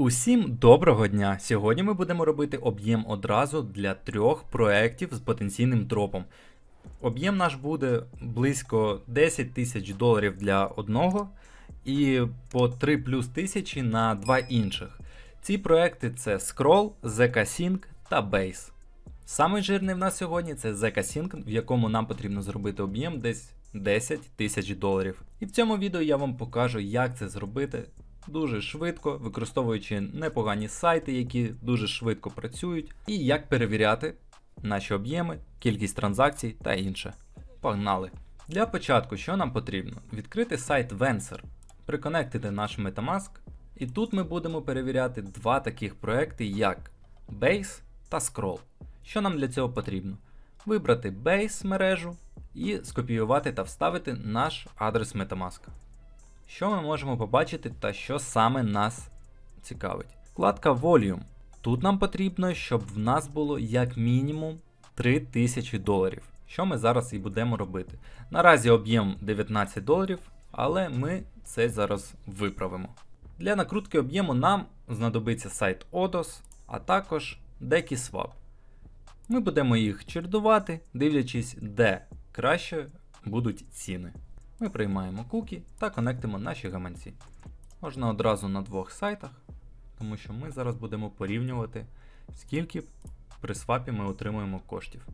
Усім доброго дня! Сьогодні ми будемо робити об'єм одразу для трьох проєктів з потенційним дропом. Об'єм наш буде близько 10 тисяч доларів для одного і по 3 плюс тисячі на два інших. Ці проекти це Scroll, ZK-Sync та Base. Самий жирний в нас сьогодні це ZK-Sync, в якому нам потрібно зробити об'єм десь 10 тисяч доларів. І в цьому відео я вам покажу, як це зробити дуже швидко, використовуючи непогані сайти, які дуже швидко працюють, і як перевіряти наші об'єми, кількість транзакцій та інше. Погнали! Для початку, що нам потрібно? Відкрити сайт Vencer, приконектити наш Metamask, і тут ми будемо перевіряти два таких проекти, як Base та Scroll. Що нам для цього потрібно? Вибрати Base мережу і скопіювати та вставити наш адрес Metamask. Що ми можемо побачити та що саме нас цікавить? Вкладка Volume. Тут нам потрібно, щоб в нас було як мінімум 3000 доларів. Що ми зараз і будемо робити. Наразі об'єм 19 доларів, але ми це зараз виправимо. Для накрутки об'єму нам знадобиться сайт Odos, а також DekiSwap. Ми будемо їх чередувати, дивлячись, де краще будуть ціни. Ми приймаємо куки та конектимо наші гаманці. Можна одразу на двох сайтах, тому що ми зараз будемо порівнювати, скільки при свапі ми отримуємо коштів.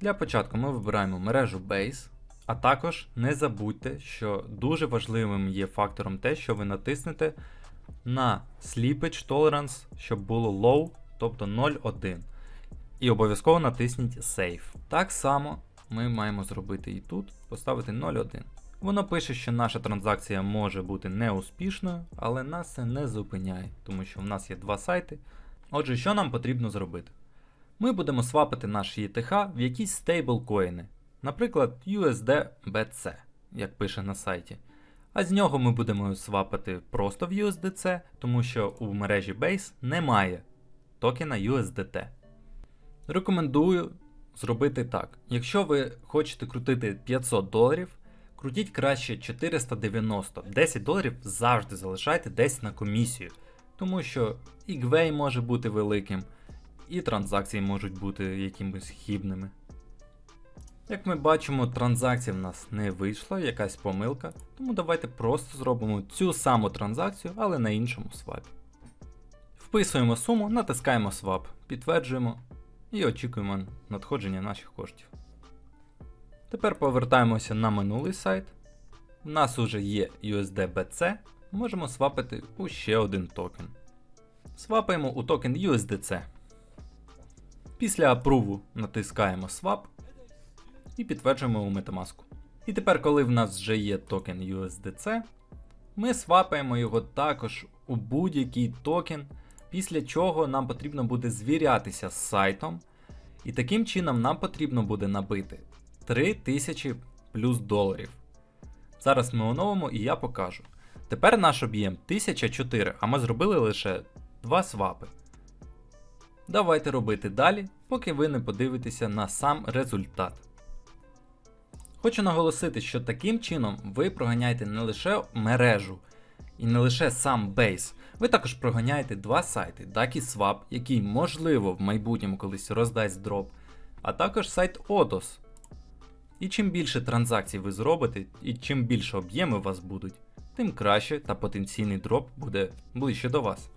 Для початку ми вибираємо мережу Base, а також не забудьте, що дуже важливим є фактором те, що ви натиснете на Slippage Tolerance, щоб було low, тобто 0,1. І обов'язково натисніть Save. Так само ми маємо зробити і тут, поставити 0,1. Воно пише, що наша транзакція може бути неуспішною, але нас це не зупиняє, тому що в нас є два сайти. Отже, що нам потрібно зробити? Ми будемо свапити наш ETH в якісь стейблкоїни, наприклад, USD-BC, як пише на сайті. А з нього ми будемо свапати просто в USDC, тому що у мережі Base немає токена USDT. Рекомендую зробити так. Якщо ви хочете крутити 500 доларів, крутіть краще 490. 10 доларів завжди залишайте десь на комісію, тому що і гвей може бути великим, і транзакції можуть бути якимось хібними. Як ми бачимо, транзакція в нас не вийшла, якась помилка, тому давайте просто зробимо цю саму транзакцію, але на іншому свапі. Вписуємо суму, натискаємо свап, підтверджуємо і очікуємо надходження наших коштів. Тепер повертаємося на минулий сайт. У нас уже є USDBC, можемо свапити у ще один токен. Свапаємо у токен USDC. Після апруву натискаємо Swap і підтверджуємо у Metamask. І тепер, коли в нас вже є токен USDC, ми свапаємо його також у будь-який токен, після чого нам потрібно буде звірятися з сайтом. І таким чином нам потрібно буде набити 3000 плюс доларів. Зараз ми оновимо і я покажу. Тепер наш об'єм 1004, а ми зробили лише 2 свапи. Давайте робити далі, поки ви не подивитеся на сам результат. Хочу наголосити, що таким чином ви проганяєте не лише мережу і не лише сам бейс, ви також проганяєте два сайти DuckySwap, який можливо в майбутньому колись роздасть дроп, а також сайт Odos. І чим більше транзакцій ви зробите, і чим більше об'єми у вас будуть, тим краще та потенційний дроп буде ближче до вас.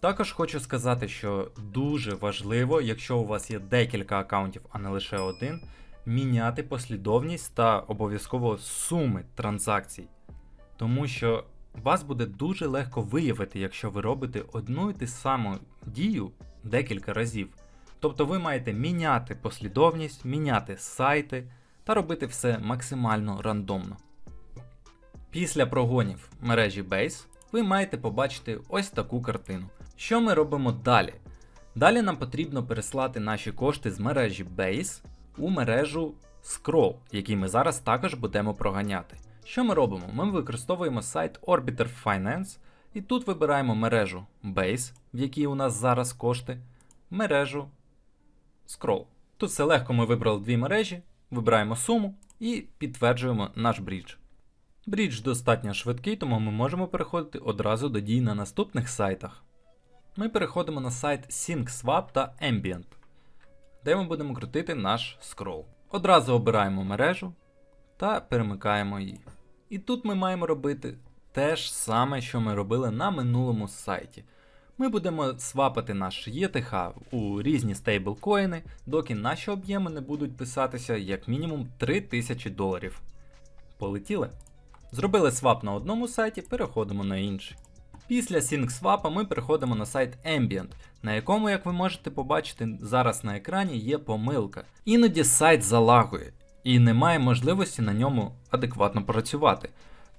Також хочу сказати, що дуже важливо, якщо у вас є декілька аккаунтів, а не лише один, міняти послідовність та обов'язково суми транзакцій. Тому що вас буде дуже легко виявити, якщо ви робите одну і ту саму дію декілька разів. Тобто ви маєте міняти послідовність, міняти сайти та робити все максимально рандомно. Після прогонів мережі Base ви маєте побачити ось таку картину. Що ми робимо далі? Далі нам потрібно переслати наші кошти з мережі Base у мережу Scroll, який ми зараз також будемо проганяти. Що ми робимо? Ми використовуємо сайт Orbiter Finance і тут вибираємо мережу Base, в якій у нас зараз кошти, мережу Scroll. Тут все легко ми вибрали дві мережі, вибираємо суму і підтверджуємо наш брідж. Брідж достатньо швидкий, тому ми можемо переходити одразу до дій на наступних сайтах. Ми переходимо на сайт SyncSwap та Ambient, де ми будемо крутити наш скрол. Одразу обираємо мережу та перемикаємо її. І тут ми маємо робити те ж саме, що ми робили на минулому сайті. Ми будемо свапати наш ETH у різні стейблкоїни, доки наші об'єми не будуть писатися як мінімум 3000 доларів. Полетіли. Зробили свап на одному сайті, переходимо на інший. Після SyncSwap ми переходимо на сайт Ambient, на якому, як ви можете побачити, зараз на екрані є помилка. Іноді сайт залагує і немає можливості на ньому адекватно працювати.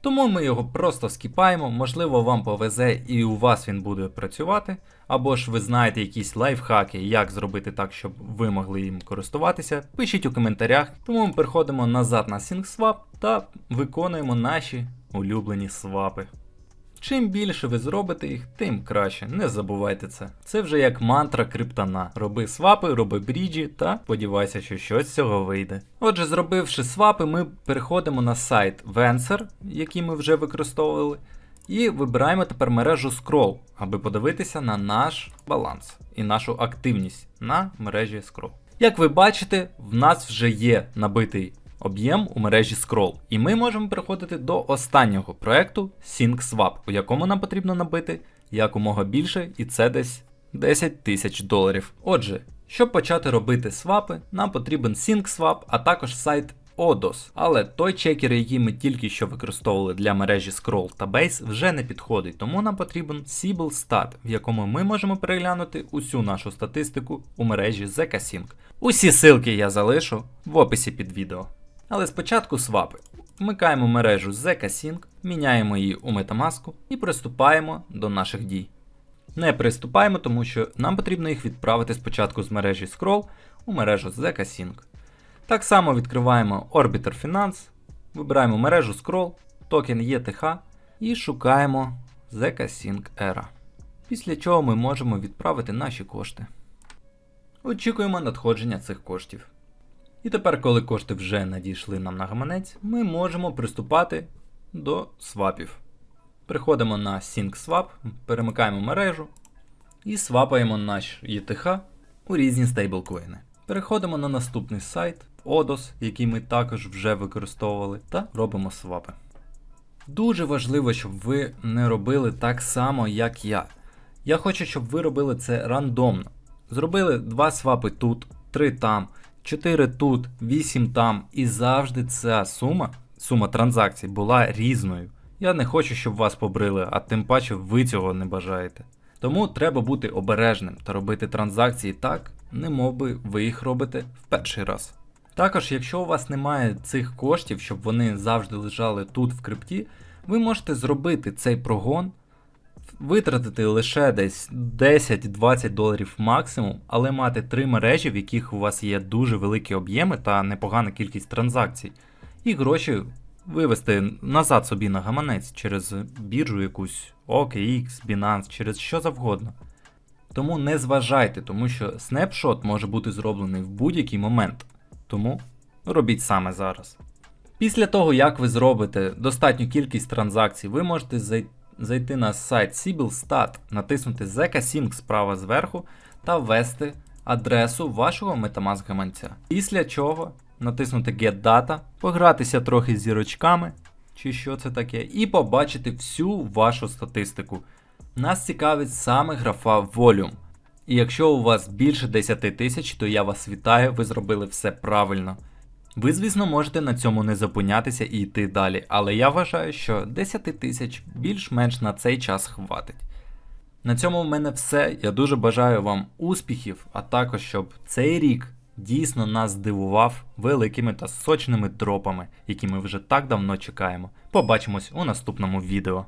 Тому ми його просто скіпаємо, можливо, вам повезе і у вас він буде працювати, або ж ви знаєте якісь лайфхаки, як зробити так, щоб ви могли їм користуватися. Пишіть у коментарях, тому ми переходимо назад на SyncSwap та виконуємо наші улюблені свапи. Чим більше ви зробите їх, тим краще. Не забувайте це. Це вже як мантра криптона. Роби свапи, роби бріджі та сподівайся, що щось з цього вийде. Отже, зробивши свапи, ми переходимо на сайт Vencer, який ми вже використовували, і вибираємо тепер мережу Scroll, аби подивитися на наш баланс і нашу активність на мережі Scroll. Як ви бачите, в нас вже є набитий об'єм у мережі Scroll. І ми можемо переходити до останнього проекту SyncSwap, у якому нам потрібно набити якомога більше, і це десь 10 тисяч доларів. Отже, щоб почати робити свапи, нам потрібен SyncSwap, а також сайт ODOS. Але той чекер, який ми тільки що використовували для мережі Scroll та Base, вже не підходить, тому нам потрібен SibleStat, в якому ми можемо переглянути усю нашу статистику у мережі ZK-Sync. Усі ссылки я залишу в описі під відео. Але спочатку свапи. Вмикаємо мережу ZK-Sync, міняємо її у Metamask і приступаємо до наших дій. Не приступаємо, тому що нам потрібно їх відправити спочатку з мережі Scroll у мережу ZK-Sync. Так само відкриваємо Orbiter Finance, вибираємо мережу Scroll, токен ETH і шукаємо ZK-Sync Era. Після чого ми можемо відправити наші кошти. Очікуємо надходження цих коштів. І тепер, коли кошти вже надійшли нам на гаманець, ми можемо приступати до свапів. Приходимо на SyncSwap, перемикаємо мережу і свапаємо наш ETH у різні стейблкоїни. Переходимо на наступний сайт ODOS, який ми також вже використовували, та робимо свапи. Дуже важливо, щоб ви не робили так само, як я. Я хочу, щоб ви робили це рандомно. Зробили два свапи тут, три там. 4 тут, 8 там, і завжди ця сума, сума транзакцій, була різною. Я не хочу, щоб вас побрили, а тим паче ви цього не бажаєте. Тому треба бути обережним та робити транзакції так, не би ви їх робите в перший раз. Також, якщо у вас немає цих коштів, щоб вони завжди лежали тут в крипті, ви можете зробити цей прогон витратити лише десь 10-20 доларів максимум, але мати три мережі, в яких у вас є дуже великі об'єми та непогана кількість транзакцій, і гроші вивести назад собі на гаманець через біржу якусь OKX, Binance, через що завгодно. Тому не зважайте, тому що снапшот може бути зроблений в будь-який момент. Тому робіть саме зараз. Після того, як ви зробите достатню кількість транзакцій, ви можете зайти зайти на сайт SibleStat, натиснути ZK-Sync справа зверху та ввести адресу вашого Metamask гаманця. Після чого натиснути Get Data, погратися трохи з зірочками, чи що це таке, і побачити всю вашу статистику. Нас цікавить саме графа Volume. І якщо у вас більше 10 тисяч, то я вас вітаю, ви зробили все правильно. Ви, звісно, можете на цьому не зупинятися і йти далі, але я вважаю, що 10 тисяч більш-менш на цей час хватить. На цьому в мене все. Я дуже бажаю вам успіхів, а також щоб цей рік дійсно нас здивував великими та сочними дропами, які ми вже так давно чекаємо. Побачимось у наступному відео.